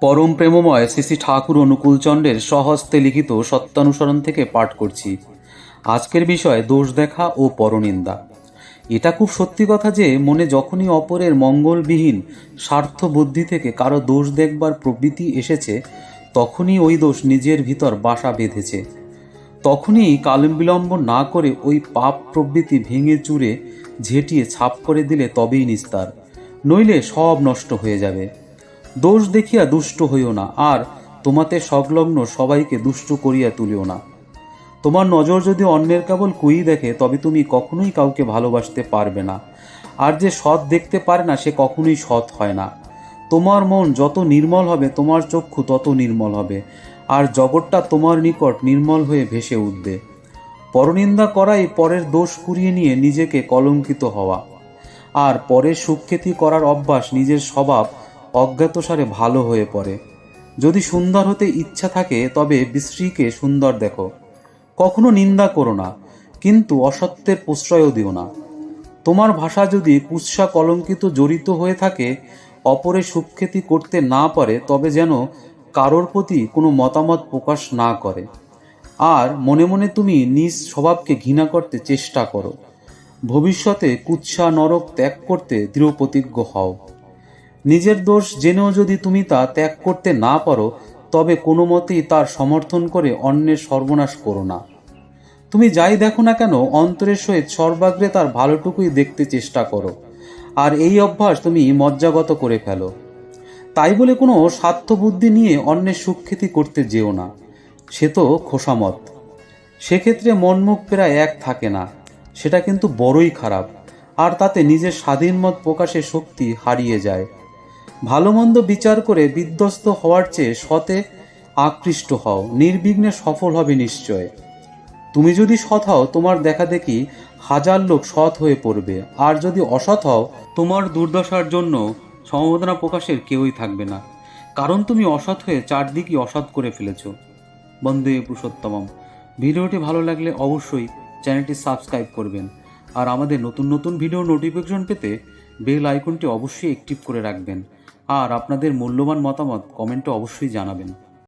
পরম প্রেমময় শ্রী ঠাকুর অনুকূলচন্দ্রের স্বহস্তে লিখিত সত্যানুসরণ থেকে পাঠ করছি। আজকের বিষয় দোষ দেখা ও পরনিন্দা। এটা খুব সত্যি কথা যে, মনে যখনই অপরের মঙ্গলবিহীন স্বার্থ বুদ্ধি থেকে কারও দোষ দেখবার প্রবৃত্তি এসেছে, তখনই ওই দোষ নিজের ভিতর বাসা বেঁধেছে। তখনই কালম বিলম্ব না করে ওই পাপ প্রবৃত্তি ভেঙে চুরে, ঝেঁটিয়ে ছাপ করে দিলে তবেই নিস্তার। নইলে সব নষ্ট হয়ে যাবে। দোষ দেখিয়া দুষ্ট হইও না, আর তোমাতে সংলগ্ন সবাইকে দুষ্ট করিয়া তুলিও না। তোমার নজর যদি অন্যের কেবল কুই দেখে, তবে তুমি কখনোই কাউকে ভালোবাসতে পারবে না। আর যে সৎ দেখতে পারে না, সে কখনোই সৎ হয় না। তোমার মন যত নির্মল হবে, তোমার চক্ষু তত নির্মল হবে, আর জগৎটা তোমার নিকট নির্মল হয়ে ভেসে উঠবে। পরনিন্দা করাই পরের দোষ কুড়িয়ে নিয়ে নিজেকে কলঙ্কিত হওয়া, আর পরের সুখ্যাতি করার অভ্যাস নিজের স্বভাব অজ্ঞাতসারে ভালো হয়ে পড়ে। যদি সুন্দর হতে ইচ্ছা থাকে, তবে বিশ্রীকে সুন্দর দেখো। কখনো নিন্দা করো না, কিন্তু অসত্যের প্রশ্রয়ও দিও না। তোমার ভাষা যদি কুৎসা কলঙ্কিত জড়িত হয়ে থাকে অপরের সুখ্যাতি করতে না পারে, তবে যেন কারোর প্রতি কোনো মতামত প্রকাশ না করে। আর মনে মনে তুমি নিজ স্বভাবকে ঘৃণা করতে চেষ্টা করো। ভবিষ্যতে কুৎসা নরক ত্যাগ করতে দৃঢ় প্রতিজ্ঞ হও। নিজের দোষ জেনেও যদি তুমি তা ত্যাগ করতে না পারো, তবে কোনো মতেই তার সমর্থন করে অন্যের সর্বনাশ করো না। তুমি যাই দেখো না কেন, অন্তরের সহিত সর্বাগ্রে তার ভালোটুকুই দেখতে চেষ্টা করো। আর এই অভ্যাস তুমি মজ্জাগত করে ফেলো। তাই বলে কোনো স্বার্থবুদ্ধি নিয়ে অন্যের সুখ্যাতি করতে যেও না। সে তো খোসামত। সেক্ষেত্রে মনমুখ প্রায় এক থাকে না। সেটা কিন্তু বড়ই খারাপ। আর তাতে নিজের স্বাধীন মত প্রকাশের শক্তি হারিয়ে যায়। ভালো মন্দ বিচার করে বিধ্বস্ত হওয়ার চেয়ে সতে আকৃষ্ট হও, নির্বিঘ্নে সফল হবে নিশ্চয়। তুমি যদি সৎ হও, তোমার দেখা দেখি হাজার লোক সৎ হয়ে পড়বে। আর যদি অসৎ হও, তোমার দুর্দশার জন্য সমবেদনা প্রকাশের কেউই থাকবে না। কারণ তুমি অসৎ হয়ে চারদিকই অসৎ করে ফেলেছ। বন্দে পুরুষোত্তমম। ভিডিওটি ভালো লাগলে অবশ্যই চ্যানেলটি সাবস্ক্রাইব করবেন। আর আমাদের নতুন নতুন ভিডিও নোটিফিকেশন পেতে বেল আইকনটি অবশ্যই অ্যাক্টিভ করে রাখবেন। আর আপনাদের মূল্যবান মতামত কমেন্টে অবশ্যই জানাবেন।